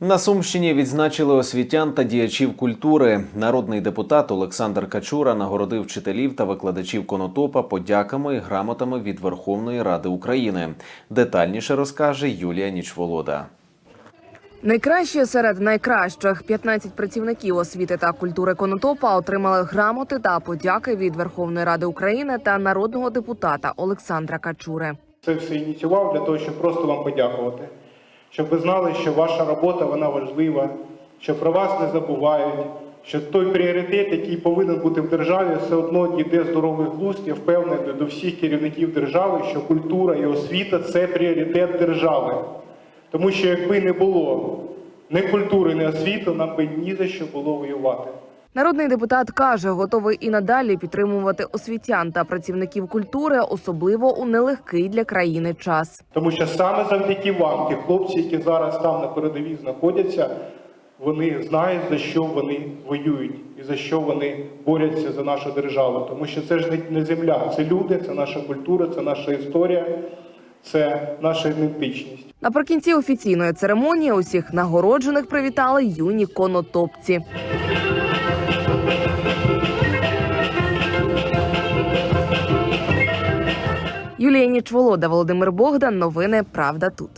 На Сумщині відзначили освітян та діячів культури. Народний депутат Олександр Качура нагородив вчителів та викладачів конотопа подяками і грамотами від Верховної Ради України. Детальніше розкаже Юлія Нічволода. Найкраще серед найкращих 15 працівників освіти та культури Конотопа отримали грамоти та подяки від Верховної Ради України та народного депутата Олександра Качури. Це все ініціював для того, щоб просто вам подякувати. Щоб ви знали, що ваша робота вона важлива, що про вас не забувають, що той пріоритет, який повинен бути в державі, все одно йде здоровий глузд. Я впевнений до всіх керівників держави, що культура і освіта це пріоритет держави. Тому що якби не було ні культури, ні освіти, нам би ні за що було воювати. Народний депутат каже, готовий і надалі підтримувати освітян та працівників культури, особливо у нелегкий для країни час. Тому що саме завдяки вам, ті хлопці, які зараз там на передовій знаходяться, вони знають, за що вони воюють і за що вони борються за нашу державу. Тому що це ж не- земля, це люди, це наша культура, це наша історія, це наша ідентичність. Наприкінці офіційної церемонії усіх нагороджених привітали юні конотопці. Юлія Нічволода, Володимир Богдан. Новини Правда тут.